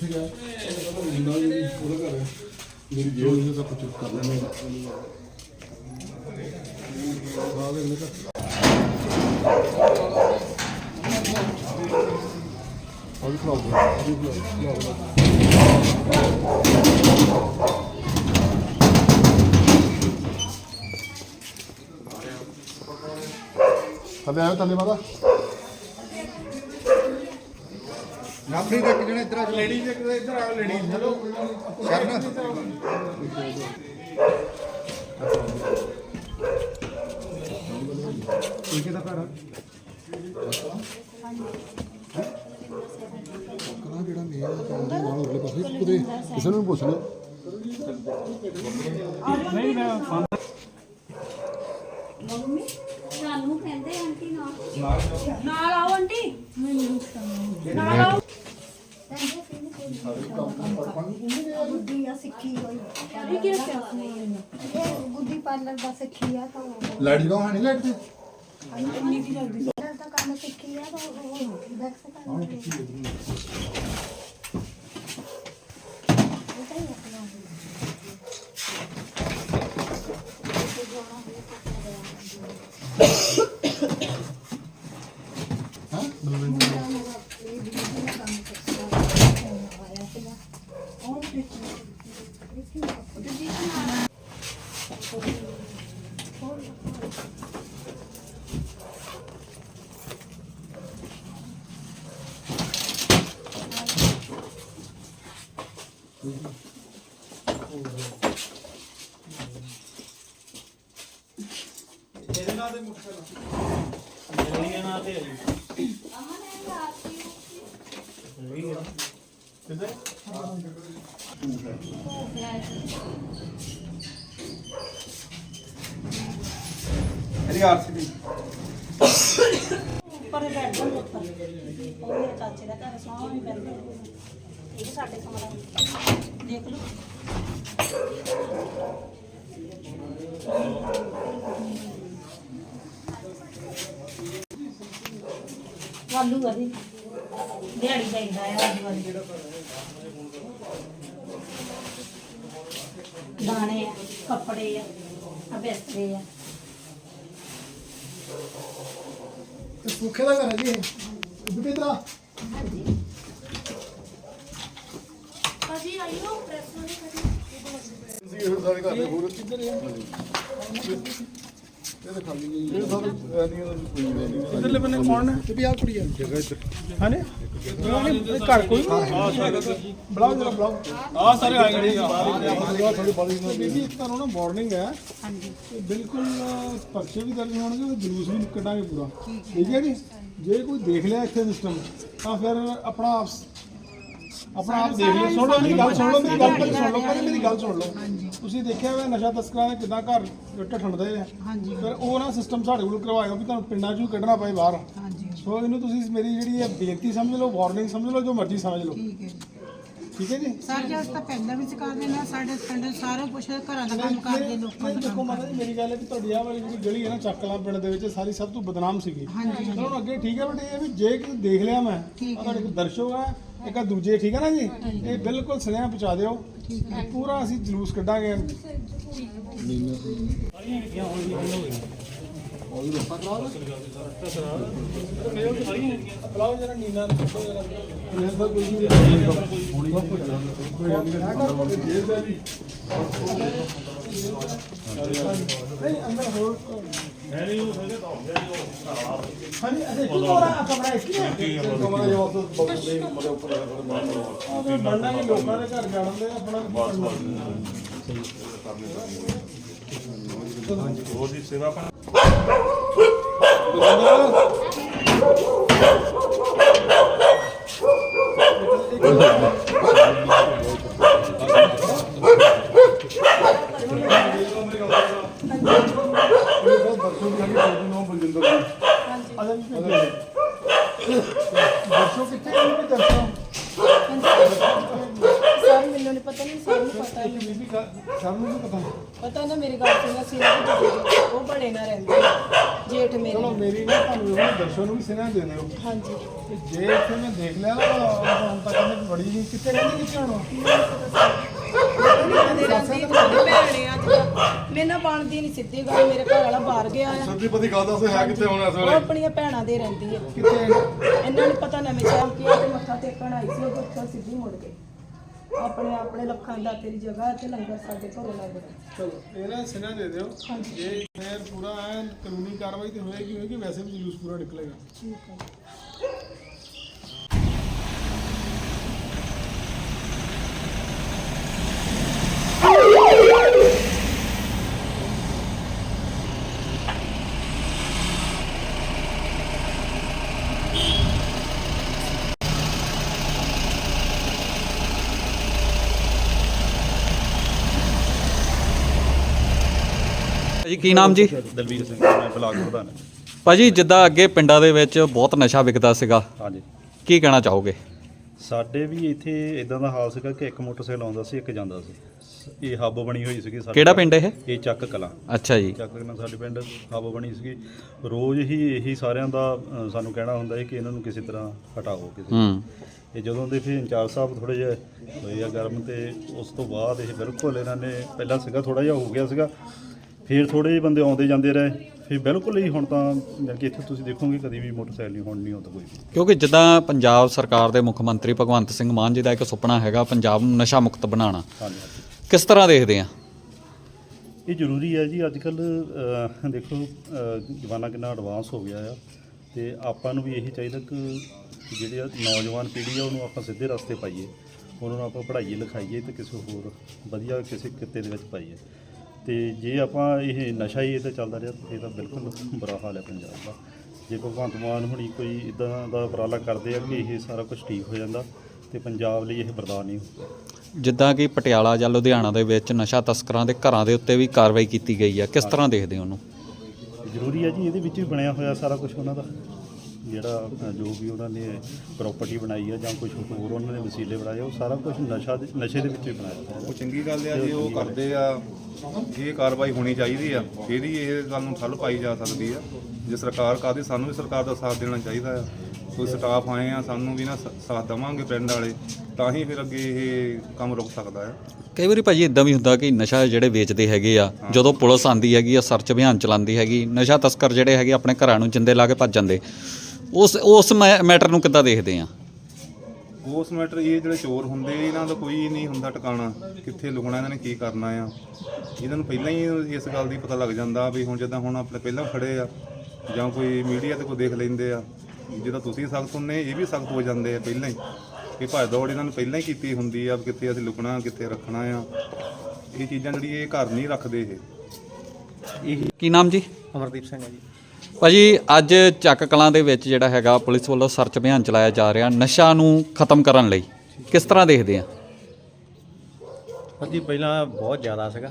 ਕਿੱਥੇ ਗਿਆ ਮੁੰਡਾ ਜੀ ਉਹਦਾ ਘਰ ਹੈ ਮੇਰੀ ਜੇਬ ਨੂੰ ਤਾਂ ਕੁਝ ਕਰ ਲੈਣੇ ਬਾਹਰ ਦੇ ਜਿਹੜੇ ਇੱਧਰ ਆ। ਲੇਡੀ ਦੇ ਇੱਧਰ ਆਓ ਲੇਡੀ ਚਲੋ। ਸ਼ਰਨ। ਇਹ ਕਿਹਦਾ ਘਰ ਆ। ਕਰਾ ਜਿਹੜਾ ਮੇਰਾ ਨਾਲ ਉਹਲੇ ਪਾਸੇ ਕਿਤੇ ਕਿਸੇ ਨੂੰ ਪੁੱਛ ਲਓ। ਮੰਮੀ ਸਾਨੂੰ ਕਹਿੰਦੇ ਆਂਟੀ ਨਾਲ ਨਾਲ ਆਓ ਆਂਟੀ ਨਾਲ ਆਓ ਗੁੱਡੀ ਆ ਸਿੱਖੀ ਹੋਈ ਇਹ ਕੀ ਰੱਖਿਆ ਇਹ ਗੁੱਡੀ ਪਾਰਲਰ ਦਾ ਸਿੱਖੀ ਆ ਤਾਂ ਉਹ ਲਾਈਟ ਜਗਾਓ ਹੈ ਨਹੀਂ ਲਾਈਟ ਤੇ ਪਾਰਲਰ ਦਾ ਕੰਮ ਸਿੱਖੀ ਆ ਤਾਂ ਉਹ ਵੈਕਸ ਕਰਨਾ ਉਹਦਾ ਹੀ ਆਪਣਾ ਹਾਂ ਮੁੰਡਾ ਮੇਰਾ ਇਹ ਬਿਜਲੀ ਦਾ ਕੰਮ ਕਰਦਾ ਆਇਆ ਸੀਗਾ ਉਹ ਦੇਖੀ ਇਹਦੀ ਆਰਸੀਬੀ ਉੱਪਰ ਬੈਠ ਜਾ ਉੱਪਰ ਉਹ ਮੇਰੇ ਚਾਚੇ ਦਾ ਘਰ ਸਾਹਮਣੇ ਪੈਂਦਾ ਇਹ ਸਾਡੇ ਕਮਰਾ ਦੇਖ ਲਓ। ਵਾਲੂ ਆ ਵੀ ਦਿਹਾੜੀ ਚਾਹੀਦਾ ਆ ਅੱਜ ਵਾਲੀ ਦਾਣੇ ਆ ਕੱਪੜੇ ਆ ਆ ਬਿਸਤਰੇ ਆ। ਇਹ ਸੁੱਖੇ ਦਾ ਘਰ ਹੈ ਜੀ ਇਹ। ਬਿਪਿਤਰਾ ਭਾਜੀ ਆਇਓ ਪ੍ਰੈਸ ਵਾਲੀ ਤੁਸੀਂ ਇਹ ਸਾਰੇ ਘਰ ਦੇ ਹੋਰ ਕਿੱਧਰ ਹੈ ਇਧਰਲੇ ਬੰਨੇ ਕੌਣ ਨੇ? ਤੇ ਵੀ ਆ ਕੁੜੀ ਆ। ਜਗ੍ਹਾ ਇੱਧਰ ਘਰ ਕੋਈ ਆ ਜਰਾ ਸਾਰੇ ਆ ਗਏ। ਥੋੜੀ ਬਾਲੀ ਨਾਲ ਬੀਬੀ ਇੱਕ ਤੁਹਾਨੂੰ ਨਾ ਵਾਰਨਿੰਗ ਹੈ। ਹਾਂਜੀ ਬਿਲਕੁਲ ਪਰਚੇ ਵੀ ਦਰਜ ਹੋਣਗੇ ਤੇ ਜਲੂਸ ਵੀ ਕੱਢਾਂਗੇ ਪੂਰਾ। ਠੀਕ ਹੈ। ਜੀ? ਜੇ ਕੋਈ ਦੇਖ ਲਿਆ ਇੱਥੇ ਸਿਸਟਮ ਤਾਂ ਫਿਰ ਆਪਣਾ ਆਪ ਆਪਣਾ ਆਪ ਦੇਖ ਲਿਓ ਸੁਣ ਲਓ ਮੇਰੀ ਗੱਲ ਸੁਣ ਲਓ ਮੇਰੀ ਗੱਲ ਪਹਿਲੇ ਸੁਣ ਲਓ ਪਹਿਲੇ ਮੇਰੀ ਗੱਲ ਸੁਣ ਲਓ। ਤੁਸੀਂ ਦੇਖਿਆ ਹੋਇਆ ਨਸ਼ਾ ਤਸਕਰਾਂ ਨੇ ਕਿਦਾਂ ਘਰ ਢੱਠਣਦੇ ਆ ਫਿਰ ਉਹ ਨਾ ਸਿਸਟਮ ਸਾਡੇ ਕੋਲ ਕਰਵਾਇਓ ਵੀ ਤੁਹਾਨੂੰ ਪਿੰਡਾਂ 'ਚੋਂ ਕੱਢਣਾ ਪਏ ਬਾਹਰ। ਹਾਂਜੀ। ਸੋ ਇਹਨੂੰ ਤੁਸੀਂ ਮੇਰੀ ਜਿਹੜੀ ਹੈ ਬੇਨਤੀ ਸਮਝ ਲਓ ਵਾਰਨਿੰਗ ਸਮਝ ਲਓ ਜੋ ਮਰਜ਼ੀ ਸਮਝ ਲਓ। ਠੀਕ ਹੈ ਜੀ। ਠੀਕ ਹੈ ਜੀ? ਅਸੀਂ ਤਾਂ ਪੈਂਦਾ ਵੀ ਸਿਖਾ ਦੇਣਾ ਸਾਡੇ ਪਿੰਡ ਸਾਰੇ ਕੁਛ ਘਰਾਂ ਦਾ ਕੰਮ ਕਰਦੇ ਲੋਕਾਂ ਦਾ ਦੇਖੋ ਮਾਤਾ ਜੀ ਮੇਰੀ ਗੱਲ ਹੈ ਕਿ ਤੁਹਾਡੀ ਆਹ ਵਾਲੀ ਜਿਹੜੀ ਗਲੀ ਹੈ ਨਾ ਚੱਕਲਾ ਪਿੰਡ ਦੇ ਵਿੱਚ ਸਾਰੀ ਸਭ ਤੋਂ ਬਦਨਾਮ ਸੀਗੀ। ਹਾਂਜੀ ਚਲੋ ਅੱਗੇ ਠੀਕ ਹੈ ਬਟ ਇਹ ਵੀ ਜੇ ਕਿ ਦੇਖ ਲਿਆ ਮੈਂ ਤੁਹਾਡੇ ਕੋਲ ਦਰਸ਼ਕ ਹੈ ਇੱਕ ਆ ਦੂਜੇ, ਠੀਕ ਹੈ ਨਾ ਜੀ? ਇਹ ਬਿਲਕੁਲ ਸੁਨੇਹਾ ਪਹੁੰਚਾ ਦਿਓ। ਪੂਰਾ ਅਸੀਂ ਜਲੂਸ ਕੱਢਾਂਗੇ। ਬੁਲਾਓ ਜਰਾ ਨੀਨਾ ਨੂੰ ਪੁੱਛੋ ਜਰਾ ਇਹ ਤਾਂ ਕੋਈ ਨਹੀਂ ਹੋਣੀ ਕੋਈ ਜੇਲ੍ਹ ਦਾ ਜੀ ਨਹੀਂ ਅੰਦਰ ਹੋਰ ਹਾਂਜੀ ਅਜੇ ਕੀ ਹੋ ਰਹਾ ਕਮਰਾ ਇਸ ਲਈ ਕਮਰਾ ਜੋ ਉਸ ਬਗਲ ਦੇ ਮਲੇ ਉੱਪਰ ਉਹ ਫਿਰ ਬਣਨਾ ਨਹੀਂ ਲੋਕਾਂ ਦੇ ਘਰ ਜਾਣ ਦੇ ਆਪਣਾ ਕੀ ਕਰਨਾ ਉਹਦੀ ਸੇਵਾ ਪਰ ਦਰਸ਼ਨ ਦੀ ਸਾਡੀ ਨਾਮ ਬਲਜਿੰਦਰ ਜੀ ਅਜੇ ਵੀ ਭੇਜੋ। ਦੱਸੋ ਕਿੱਥੇ ਹੈ ਵੀ ਦੱਸੋ ਸਰ ਮੈਨੂੰ ਨਹੀਂ ਪਤਾ ਨਹੀਂ ਸਰ ਨੂੰ ਪਤਾ ਇੱਕ ਬੀਬੀ ਗੱਲ ਸਭ ਨੂੰ ਵੀ ਪਤਾ ਨਾ ਮੇਰੀ ਗੱਲ ਸੁਣੋ ਸੀ ਉਹ ਬੜੇ ਨਾ ਰਹਿੰਦੇ। ਜੇਠ ਮੇਰੇ ਚਲੋ ਮੇਰੀ ਨਾ ਤੁਹਾਨੂੰ ਇਹ ਦਰਸ਼ਨ ਨੂੰ ਵੀ ਸਿਨਾ ਦੇ ਦਿਓ। ਹਾਂਜੀ। ਤੇ ਜੇ ਇੱਥੇ ਮੈਂ ਦੇਖ ਲਿਆ ਤਾਂ ਹੁਣ ਤੱਕ ਇਹਨੇ ਬੜੀ ਨਹੀਂ ਕਿੱਥੇ ਰਹਿੰਦੀ ਕਿੱਥੇ ਹੁਣ? ਮੇਰੇ ਰਹਿੰਦੀ ਤੁਹਾਡੀ ਭੈਣ ਅੱਜ ਮੇਰੇ ਨਾਲ ਬਣਦੀ ਨਹੀਂ ਸਿੱਧੀ ਗੱਲ ਮੇਰੇ ਘਰ ਵਾਲਾ ਬਾਹਰ ਗਿਆ ਆ। ਸੱਦੀ ਪਤੀ ਗੱਲ ਦੱਸ ਹੈ ਕਿੱਥੇ ਹੁਣ ਇਸ ਉਹ ਆਪਣੀਆਂ ਭੈਣਾਂ ਦੇ ਰਹਿੰਦੀ ਆ। ਕਿੱਥੇ? ਇਹਨਾਂ ਨੂੰ ਪਤਾ ਨਵੇਂ ਸ਼ਹਿਰ ਕੀ ਆ ਤੇ ਮੱਥਾ ਟੇਕਣ ਆਈ ਸੀ ਉਹ ਉੱਥੋਂ ਸਿੱਧੀ ਮੁੜ ਗਈ। ਆਪਣੇ ਆਪਣੇ ਲੱਖਾਂ ਦਾ ਤੇਰੀ ਜਗ੍ਹਾ ਤੇ ਲੰਗਰ ਸਾਡੇ ਘਰੋਂ ਲੱਗਦਾ ਚਲੋ ਇਹਦਾ ਸਿਨਾ ਦੇ ਦਿਓ। ਜੇ ਫੇਰ ਪੂਰਾ ਐਨ ਕਾਨੂੰਨੀ ਕਾਰਵਾਈ ਤੇ ਹੋਏਗੀ ਹੋਏਗੀ ਵੈਸੇ ਵੀ ਜਲੂਸ ਪੂਰਾ ਨਿਕਲੇਗਾ। ਠੀਕ ਹੈ। ਕੀ ਨਾਮ ਜੀ? ਦਲਵੀਰ ਸਿੰਘ ਮੈਂ ਬਲਾਕ ਪ੍ਰਧਾਨ। ਹਾਂ। ਭਾਜੀ ਜਿੱਦਾਂ ਅੱਗੇ ਪਿੰਡਾਂ ਦੇ ਵਿੱਚ ਬਹੁਤ ਨਸ਼ਾ ਵਿਕਦਾ ਸੀਗਾ। ਹਾਂਜੀ। ਕੀ ਕਹਿਣਾ ਚਾਹੋਗੇ? ਸਾਡੇ ਵੀ ਇੱਥੇ ਇਦਾਂ ਦਾ ਹਾਲ ਸੀਗਾ ਕਿ ਇੱਕ ਮੋਟਰਸਾਈਕਲ ਆਉਂਦਾ ਸੀ ਇੱਕ ਜਾਂਦਾ ਸੀ। ਇਹ ਹੱਬ ਬਣੀ ਹੋਈ ਸੀਗੀ ਸਾਡੇ ਕਿਹੜਾ ਪਿੰਡ ਇਹ? ਇਹ ਚੱਕ ਕਲਾਂ। ਅੱਛਾ ਜੀ। ਚੱਕ ਕਲਾਂ ਸਾਡੇ ਪਿੰਡ ਹੱਬ ਬਣੀ ਸੀਗੀ। ਰੋਜ਼ ਹੀ ਇਹੀ ਸਾਰਿਆਂ ਦਾ ਅ, ਸਾਨੂੰ ਕਹਿਣਾ ਹੁੰਦਾ ਹੈ ਕਿ ਇਹਨਾਂ ਨੂੰ ਕਿਸੇ ਤਰ੍ਹਾਂ ਹਟਾਓ ਕਿਸੇ ਹੂੰ। ਇਹ ਜਦੋਂ ਦੇ ਫਿਰ ਇੰਚਾਰਜ ਸਾਹਿਬ ਥੋੜੇ ਜਿਹਾ ਹੋਏ ਆ ਗਰਮ ਤੇ ਉਸ ਤੋਂ ਬਾਅਦ ਇਹ ਬਿਲਕੁਲ ਇਹਨਾਂ ਨੇ ਪਹਿਲਾਂ ਸੀਗਾ ਥੋੜਾ ਜਿਹਾ ਹੋ ਗਿਆ ਸੀਗਾ। ਫਿਰ ਥੋੜੇ ਜਿਹੇ ਬੰਦੇ ਆਉਂਦੇ ਜਾਂਦੇ ਰਹੇ। ਫਿਰ ਬਿਲਕੁਲ ਹੀ ਹੁਣ ਤਾਂ ਜਾਣੀ ਕਿ ਇੱਥੇ ਤੁਸੀਂ ਦੇਖੋਗੇ ਕਦੀ ਵੀ ਮੋਟਰਸਾਈਕਲ ਨਹੀਂ ਹੁਣ ਨਹੀਂ ਆਉਂਦਾ ਕੋਈ ਵੀ। ਕਿਉਂਕਿ ਜਿੱਦਾਂ ਪੰਜਾਬ ਸਰਕਾਰ ਦੇ ਮੁੱਖ ਮੰਤਰੀ ਭਗਵੰਤ ਸਿੰਘ ਮਾਨ ਜੀ ਦਾ ਇੱਕ ਸੁਪਨਾ ਹੈਗਾ ਪੰਜਾਬ ਨੂੰ ਨਸ਼ਾ ਮੁਕਤ ਬਣਾਉਣਾ। ਹਾਂਜੀ ਹਾਂਜੀ। ਕਿਸ ਤਰ੍ਹਾਂ ਦੇਖਦੇ ਆ? ਇਹ ਜ਼ਰੂਰੀ ਹੈ ਜੀ ਅੱਜ ਕੱਲ ਦੇਖੋ ਅਹ, ਜ਼ਮਾਨਾ ਕਿੰਨਾ ਐਡਵਾਂਸ ਹੋ ਗਿਆ ਆ ਤੇ ਆਪਾਂ ਨੂੰ ਵੀ ਇਹੀ ਚਾਹੀਦਾ ਕਿ ਜਿਹੜੇ ਆ ਨੌਜਵਾਨ ਪੀੜ੍ਹੀ ਆ ਉਹਨੂੰ ਆਪਾਂ ਸਿੱਧੇ ਰਸਤੇ ਪਾਈਏ। ਉਹਨਾਂ ਨੂੰ ਆਪਾਂ ਪੜ੍ਹਾਈਏ ਲਿਖਾਈਏ ਤੇ ਕਿਸੇ ਹੋਰ ਵਧੀਆ ਕਿਸੇ ਕਿੱਤੇ ਦੇ ਵਿੱਚ ਪਾਈਏ। ਤੇ ਜੇ ਆਪਾਂ ਇਹ ਨਸ਼ਾ ਹੀ ਇਹ ਤੇ ਚੱਲਦਾ ਰਿਹਾ ਤਾਂ ਇਹ ਤਾਂ ਬਿਲਕੁਲ ਬੁਰਾ ਹਾਲ ਹੈ ਪੰਜਾਬ ਦਾ। ਜੇ ਭਗਵੰਤ ਮਾਨ ਹੁਣੀ ਕੋਈ ਇਦਾਂ ਦਾ ਉਪਰਾਲਾ ਕਰਦੇ ਆ ਕਿ ਇਹ ਸਾਰਾ ਕੁਝ ਠੀਕ ਹੋ ਜਾਂਦਾ ਤੇ ਪੰਜਾਬ ਲਈ ਇਹ ਬਰਦਾਸ਼ਤ ਨਹੀਂ ਹੁੰਦਾ। ਜਿੱਦਾਂ ਕਿ ਪਟਿਆਲਾ ਜਾਂ ਲੁਧਿਆਣਾ ਦੇ ਵਿੱਚ ਨਸ਼ਾ ਤਸਕਰਾਂ ਦੇ ਘਰਾਂ ਦੇ ਉੱਤੇ ਵੀ ਕਾਰਵਾਈ ਕੀਤੀ ਗਈ ਆ ਕਿਸ ਤਰ੍ਹਾਂ ਦੇਖਦੇ ਹੋ ਉਹਨੂੰ? ਜ਼ਰੂਰੀ ਹੈ ਜੀ ਇਹਦੇ ਵਿੱਚ ਵੀ ਬਣਿਆ ਹੋਇਆ ਸਾਰਾ ਕੁਝ ਉਹਨਾਂ ਦਾ। ਜਿਹੜਾ ਜੋ ਵੀ ਉਹਨਾਂ ਨੇ ਪ੍ਰਾਪਰਟੀ ਬਣਾਈ ਹੈ ਜਾਂ ਕੁਝ ਹੋਰ ਉਹਨਾਂ ਨੇ ਵਸੀਲੇ ਬਣਾਏ ਆ, ਉਹ ਸਾਰਾ ਕੁਝ ਨਸ਼ਾ ਦੇ- ਨਸ਼ੇ ਦੇ ਵਿੱਚ ਹੀ ਬਣਾਇਆ। ਉਹ ਚੰਗੀ ਗੱਲ ਆ ਜੀ ਉਹ ਕਰਦੇ ਆ ਇਹ ਕਾਰਵਾਈ ਹੋਣੀ ਚਾਹੀਦੀ ਆ ਫਿਰ ਹੀ ਇਹ ਗੱਲ ਨੂੰ ਠੱਲ ਪਾਈ ਜਾ ਸਕਦੀ ਆ। ਜੇ ਸਰਕਾਰ ਕਾਦੀ ਸਾਨੂੰ ਵੀ ਸਰਕਾਰ ਦਾ ਸਾਥ ਦੇਣਾ ਚਾਹੀਦਾ ਆ। ਕੋਈ ਸਟਾਫ ਆਏ ਆ ਸਾਨੂੰ ਵੀ ਨਾ ਸ- ਸਾਥ ਦੇਵਾਂਗੇ ਪਿੰਡ ਵਾਲੇ ਤਾਂ ਹੀ ਫਿਰ ਅੱਗੇ ਇਹ ਕੰਮ ਰੁਕ ਸਕਦਾ ਆ। ਕਈ ਵਾਰੀ ਭਾਜੀ ਇਦਾਂ ਵੀ ਹੁੰਦਾ ਕਿ ਨਸ਼ਾ ਜਿਹੜੇ ਵੇਚਦੇ ਹੈਗੇ ਆ ਜਦੋਂ ਪੁਲਿਸ ਆਂਦੀ ਹੈਗੀ ਆ ਸਰਚ ਅਭਿਆਨ ਚਲਾਉਂਦੀ ਹੈਗੀ ਨਸ਼ਾ ਤਸਕਰ ਜਿਹੜੇ ਹੈਗੇ ਆਪਣੇ ਘਰਾਂ ਨੂੰ ਜਿੰਦੇ ਲਾ ਕੇ ਭੱਜ ਜਾਂਦੇ। ਉਸ ਉਸ ਮੈ- ਮੈਟਰ ਨੂੰ ਕਿੱਦਾਂ ਦੇਖਦੇ ਆ? ਉਸ ਮੈਟਰ ਇਹ ਜਿਹੜੇ ਚੋਰ ਹੁੰਦੇ ਇਹਨਾਂ ਦਾ ਕੋਈ ਨਹੀਂ ਹੁੰਦਾ ਟਿਕਾਣਾ ਕਿੱਥੇ ਲੁਕਣਾ ਇਹਨਾਂ ਨੇ ਕੀ ਕਰਨਾ ਆ। ਇਹਨਾਂ ਨੂੰ ਪਹਿਲਾਂ ਹੀ ਇਸ ਗੱਲ ਦੀ ਪਤਾ ਲੱਗ ਜਾਂਦਾ ਵੀ ਹੁਣ ਜਿੱਦਾਂ ਹੁਣ ਆਪਣੇ ਪਹਿਲਾਂ ਖੜੇ ਆ ਜਾਂ ਕੋਈ ਮੀਡੀਆ ਤੇ ਕੋਈ ਦੇਖ ਲੈਂਦੇ ਆ। ਜਿੱਦਾਂ ਤੁਸੀਂ ਸਖਤ ਹੁੰਨੇ ਇਹ ਵੀ ਸਖਤ ਹੋ ਜਾਂਦੇ ਆ ਪਹਿਲਾਂ ਹੀ ਕਿ ਭੱਜ ਦੌੜ ਇਹਨਾਂ ਨੂੰ ਪਹਿਲਾਂ ਹੀ ਕੀਤੀ ਹੁੰਦੀ ਆ ਵੀ ਕਿੱਥੇ ਅਸੀਂ ਲੁਕਣਾ ਕਿੱਥੇ ਰੱਖਣਾ ਆ। ਇਹ ਚੀਜ਼ਾਂ ਜਿਹੜੀ ਇਹ ਘਰ ਨਹੀਂ ਰੱਖਦੇ ਇਹ। ਕੀ ਨਾਮ ਜੀ? ਅਮਰਦੀਪ ਸਿੰਘ ਹੈ ਜੀ। ਭਾਜੀ, ਅੱਜ ਚੱਕ ਕਲਾਂ ਦੇ ਵਿੱਚ ਜਿਹੜਾ ਹੈਗਾ ਪੁਲਿਸ ਵੱਲੋਂ ਸਰਚ ਅਭਿਆਨ ਚਲਾਇਆ ਜਾ ਰਿਹਾ ਨਸ਼ਾ ਨੂੰ ਖਤਮ ਕਰਨ ਲਈ। ਕਿਸ ਤਰ੍ਹਾਂ ਦੇਖਦੇ ਆ? ਸਰ ਜੀ ਪਹਿਲਾਂ ਬਹੁਤ ਜ਼ਿਆਦਾ ਸੀਗਾ,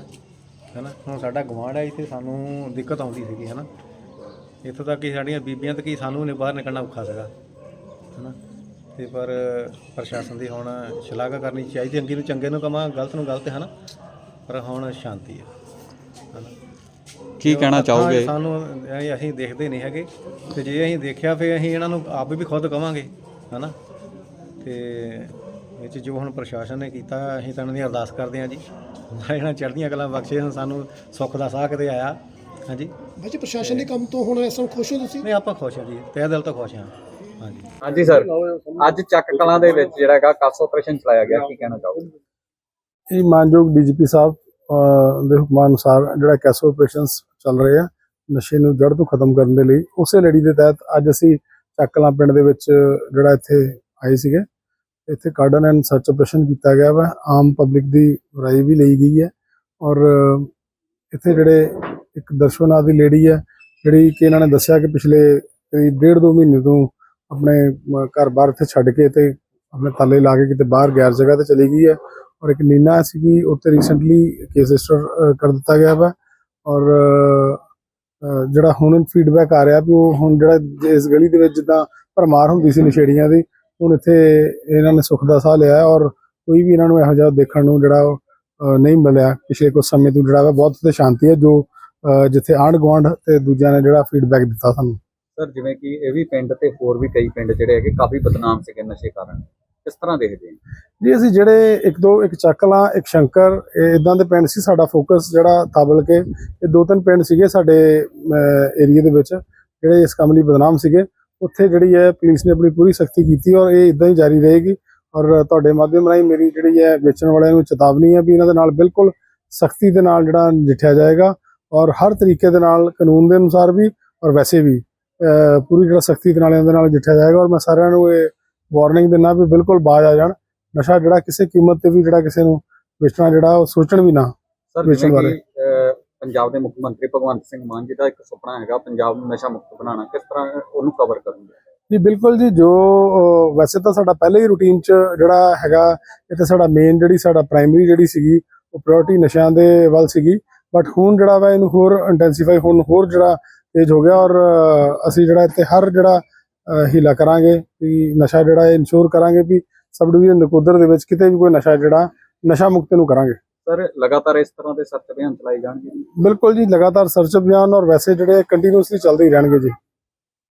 ਹੈਨਾ? ਹੁਣ ਸਾਡਾ ਗਵਾਂਢ ਹੈ, ਇੱਥੇ ਸਾਨੂੰ ਦਿੱਕਤ ਆਉਂਦੀ ਸੀਗੀ, ਹੈਨਾ? ਇੱਥੋਂ ਤੱਕ ਕਿ ਸਾਡੀਆਂ ਬੀਬੀਆਂ ਤੱਕ ਹੀ ਸਾਨੂੰ ਨੇ ਬਾਹਰ ਨਿਕਲਣਾ ਔਖਾ ਸੀਗਾ, ਹੈਨਾ? ਤੇ ਪਰ ਪ੍ਰਸ਼ਾਸਨ ਦੀ ਹੁਣ ਸ਼ਲਾਘਾ ਕਰਨੀ ਚਾਹੀਦੀ, ਅੰਗੀ ਨੂੰ ਚੰਗੇ ਨੂੰ ਕਮਾ ਗਲਤ ਨੂੰ ਗਲਤ ਹੈ ਨਾ ਪਰ ਹੁਣ ਸ਼ਾਂਤੀ ਹੈ, ਹੈਨਾ? ਕੀ ਕਹਿਣਾ ਚਾਹੋਗੇ? ਸਾਨੂੰ ਇਹ ਅਸੀਂ ਦੇਖਦੇ ਨਹੀਂ ਹੈਗੇ। ਤੇ ਜੇ ਅਸੀਂ ਦੇਖਿਆ ਫਿਰ ਅਸੀਂ ਇਹਨਾਂ ਨੂੰ ਆਪ ਵੀ ਖੁਦ ਕਵਾਂਗੇ ਹਨਾ? ਤੇ ਵਿੱਚ ਜੋ ਹੁਣ ਪ੍ਰਸ਼ਾਸਨ ਨੇ ਕੀਤਾ ਅਸੀਂ ਤਾਂ ਇਹਨਾਂ ਦੀ ਅਰਦਾਸ ਕਰਦੇ ਹਾਂ ਜੀ। ਇਹਨਾਂ ਚੜ੍ਹਦੀਆਂ ਕਲਾਂ ਬਖਸ਼ੇ ਹੁਣ ਸਾਨੂੰ ਸੁੱਖ ਦਾ ਸਾਹ ਕਿਤੇ ਆਇਆ। ਹਾਂਜੀ? ਬੱਚੇ ਪ੍ਰਸ਼ਾਸਨ ਦੇ ਕੰਮ ਤੋਂ ਹੁਣ ਇਸ ਨੂੰ ਖੁਸ਼ ਹੋ ਤੁਸੀਂ? ਨਹੀਂ ਆਪਾਂ ਖੁਸ਼ ਹਾਂ ਜੀ। ਤਹਿ ਦਿਲ ਤੋਂ ਖੁਸ਼ ਹਾਂ। ਹਾਂਜੀ। ਹਾਂਜੀ ਸਰ। ਅੱਜ ਚੱਕ ਕਲਾਂ ਦੇ ਵਿੱਚ ਜਿਹੜਾ ਹੈਗਾ ਕਾਸ ਆਪਰੇਸ਼ਨ ਚਲਾਇਆ ਗਿਆ। ਕੀ ਕਹਿਣਾ ਚਾਹੋਗੇ? ਇਹ ਮਾਨਯੋਗ ਡੀਜੀਪੀ ਸਾਹਿਬ ਦੇ ਹੁਕਮਾਂ ਅਨੁਸਾਰ ਜਿਹੜਾ ਕੈਸੋ ਆਪਰੇਸ਼ਨਸ ਚੱਲ ਰਹੇ ਆ। ਨਸ਼ੇ ਨੂੰ ਜੜ ਤੋਂ ਖਤਮ ਕਰਨ ਦੇ ਲਈ ਉਸੇ ਲੜੀ ਦੇ ਤਹਿਤ ਅੱਜ ਅਸੀਂ ਚੱਕਲਾਂ ਪਿੰਡ ਦੇ ਵਿੱਚ ਜਿਹੜਾ ਇੱਥੇ ਆਏ ਸੀਗੇ। ਇੱਥੇ ਕਾਰਡਨ ਐਂਡ ਸਰਚ ਆਪਰੇਸ਼ਨ ਕੀਤਾ ਗਿਆ ਵਾ। ਆਮ ਪਬਲਿਕ ਦੀ ਰਾਏ ਵੀ ਲਈ ਗਈ ਹੈ। ਔਰ ਇੱਥੇ ਜਿਹੜੇ ਇੱਕ ਦਰਸ਼ਨਾ ਦੀ ਲੇਡੀ ਹੈ, ਜਿਹੜੀ ਕਿ ਇਹਨਾਂ ਨੇ ਦੱਸਿਆ ਕਿ ਪਿਛਲੇ ਕਰੀਬ ਡੇਢ ਦੋ ਮਹੀਨੇ ਤੋਂ ਆਪਣੇ ਘਰ ਬਾਹਰ ਇੱਥੇ ਛੱਡ ਕੇ ਤੇ ਆਪਣੇ ਤਾਲੇ ਲਾ ਕੇ ਕਿਤੇ ਬਾਹਰ ਗੈਰ ਜਗ੍ਹਾ ਤੇ ਚਲੀ ਗਈ ਹੈ। ਔਰ ਇੱਕ ਨੀਨਾ ਸੀਗੀ ਉੱਤੇ ਰੀਸੈਂਟਲੀ ਕੇਸ ਰਜਿਸਟਰ ਕਰ ਦਿੱਤਾ ਗਿਆ ਵਾ। ਔਰ ਜਿਹੜਾ ਹੁਣ ਫੀਡਬੈਕ ਆ ਰਿਹਾ ਵੀ ਉਹ ਹੁਣ ਜਿਹੜਾ ਇਸ ਗਲੀ ਦੇ ਵਿੱਚ ਜਿੱਦਾਂ ਭਰਮਾਰ ਹੁੰਦੀ ਸੀ ਨਸ਼ੇੜੀਆਂ ਦੀ ਹੁਣ ਇੱਥੇ ਇਹਨਾਂ ਨੇ ਸੁੱਖ ਦਾ ਸਾਹ ਲਿਆ ਔਰ ਕੋਈ ਵੀ ਇਹਨਾਂ ਨੂੰ ਇਹੋ ਜਿਹਾ ਦੇਖਣ ਨੂੰ ਜਿਹੜਾ ਉਹ, ਨਹੀਂ ਮਿਲਿਆ। ਪਿਛਲੇ ਕੁਝ ਸਮੇਂ ਤੋਂ ਜਿਹੜਾ ਬਹੁਤ ਤੇ ਸ਼ਾਂਤੀ ਹੈ ਜੋ ਜਿੱਥੇ ਆਂਢ ਗੁਆਂਢ ਤੇ ਦੂਜਿਆਂ ਨੇ ਜਿਹੜਾ ਫੀਡਬੈਕ ਦਿੱਤਾ ਸਾਨੂੰ। ਸਰ ਜਿਵੇਂ ਕਿ ਇਹ ਵੀ ਪਿੰਡ ਤੇ ਹੋਰ ਵੀ ਕਈ ਪਿੰਡ ਜਿਹੜੇ ਹੈਗੇ ਕਾਫੀ ਬਦਨਾਮ ਸੀਗੇ ਨਸ਼ੇ ਕਾਰਨ। ਕਿਸ ਤਰ੍ਹਾਂ ਦੇਖਦੇ ਆ ਜੀ, ਅਸੀਂ ਜਿਹੜੇ ਇੱਕ ਦੋ, ਇੱਕ ਚੱਕਲਾਂ, ਇੱਕ ਸ਼ੰਕਰ, ਇਹ ਇਦਾਂ ਦੇ ਪਿੰਡ ਸੀ ਸਾਡਾ ਫੋਕਸ ਜਿਹੜਾ ਤਾਬਲ ਕੇ। ਇਹ ਦੋ ਤਿੰਨ ਪਿੰਡ ਸੀਗੇ ਸਾਡੇ ਏਰੀਆ ਦੇ ਵਿੱਚ, ਜਿਹੜੇ ਇਸ ਕੰਮ ਲਈ ਬਦਨਾਮ ਸੀਗੇ। ਉੱਥੇ ਜਿਹੜੀ ਹੈ ਪੁਲਿਸ ਨੇ ਆਪਣੀ ਪੂਰੀ ਸਖਤੀ ਕੀਤੀ ਔਰ ਇਹ ਇਦਾਂ ਹੀ ਜਾਰੀ ਰਹੇਗੀ। ਔਰ ਤੁਹਾਡੇ ਮਾਧਿਅਮ ਰਾਹੀਂ ਮੇਰੀ ਜਿਹੜੀ ਹੈ, ਵੇਚਣ ਵਾਲਿਆਂ ਨੂੰ ਚੇਤਾਵਨੀ ਹੈ ਵੀ ਇਹਨਾਂ ਦੇ ਨਾਲ ਬਿਲਕੁਲ ਸਖਤੀ ਦੇ ਨਾਲ ਜਿਹੜਾ ਨਜਿੱਠਿਆ ਜਾਏਗਾ। ਔਰ ਹਰ ਤਰੀਕੇ ਦੇ ਨਾਲ, ਕਾਨੂੰਨ ਦੇ ਅਨੁਸਾਰ ਵੀ, ਔਰ ਵੈਸੇ ਵੀ ਪੂਰੀ ਜਿਹੜਾ ਸਖਤੀ ਦੇ ਨਾਲ ਇਹਨਾਂ ਦੇ ਨਾਲ ਨਜਿੱਠਿਆ ਜਾਏਗਾ। ਔਰ ਮੈਂ ਸਾਰਿਆਂ ਨੂੰ ਇਹ ਵਾਰਨਿੰਗ ਦਿੰਦਾ ਵੀ ਬਿਲਕੁਲ ਬਾਜ਼ ਆ ਜਾਣ। ਨਸ਼ਾ ਜਿਹੜਾ ਕਿਸੇ ਕੀਮਤ ਤੇ ਵੀ ਜਿਹੜਾ ਕਿਸੇ ਨੂੰ ਵੇਚਣਾ ਜਿਹੜਾ ਉਹ ਸੋਚਣ ਵੀ ਨਾ ਸਰ ਜਿਵੇਂ। ਕਿ ਪੰਜਾਬ ਦੇ ਮੁੱਖ ਮੰਤਰੀ ਭਗਵੰਤ ਸਿੰਘ ਮਾਨ ਜੀ ਦਾ ਇੱਕ ਸੁਪਨਾ ਹੈਗਾ ਪੰਜਾਬ ਨੂੰ ਨਸ਼ਾ ਮੁਕਤ ਬਣਾਉਣਾ। ਕਿਸ ਤਰ੍ਹਾਂ ਉਹਨੂੰ ਕਵਰ ਕਰੂੰਗੇ? ਜੀ ਬਿਲਕੁਲ ਜੀ ਜੋ ਵੈਸੇ ਤਾਂ ਸਾਡਾ ਪਹਿਲੇ ਹੀ ਰੂਟੀਨ ਚ ਜਿਹੜਾ ਹੈਗਾ ਇਹ ਤਾਂ ਸਾਡਾ ਮੇਨ ਜਿਹੜੀ ਸਾਡਾ ਪ੍ਰਾਇਮਰੀ ਜਿਹੜੀ ਸੀਗੀ ਉਹ ਪ੍ਰਾਇੋਰਟੀ ਨਸ਼ਿਆਂ ਦੇ ਵੱਲ ਸੀਗੀ। ਬਟ ਹੁਣ ਜਿਹੜਾ ਵਾ ਇਹਨੂੰ ਹੋਰ ਇੰਟੈਂਸੀਫਾਈ ਹੁਣ ਹੋਰ ਜਿਹੜਾ ਤੇਜ਼ ਹੋ ਗਿਆ ਔਰ ਅਸੀਂ ਜਿਹੜਾ ਇੱਥੇ ਹਰ ਜਿਹੜਾ ਹੀਲਾ ਕਰਾਂਗੇ ਵੀ ਨਸ਼ਾ ਜਿਹੜਾ ਇਨਸ਼ੋਰ ਕਰਾਂਗੇ ਵੀ ਸਬ ਡਿਵੀਜ਼ਨ ਨਕੋਦਰ ਦੇ ਵਿੱਚ ਕਿਤੇ ਵੀ ਕੋਈ ਨਸ਼ਾ ਜਿਹੜਾ ਨਸ਼ਾ ਮੁਕਤ ਨੂੰ ਕਰਾਂਗੇ। ਸਰ ਲਗਾਤਾਰ ਇਸ ਤਰ੍ਹਾਂ ਦੇ ਸਰਚ ਅਭਿਆਨ ਚਲਾਏ ਜਾਣਗੇ? ਬਿਲਕੁਲ ਜੀ ਲਗਾਤਾਰ ਸਰਚ ਅਭਿਆਨ ਔਰ ਵੈਸੇ ਜਿਹੜੇ ਕੰਟੀਨਿਊਸਲੀ ਚੱਲਦੇ ਹੀ ਰਹਿਣਗੇ ਜੀ।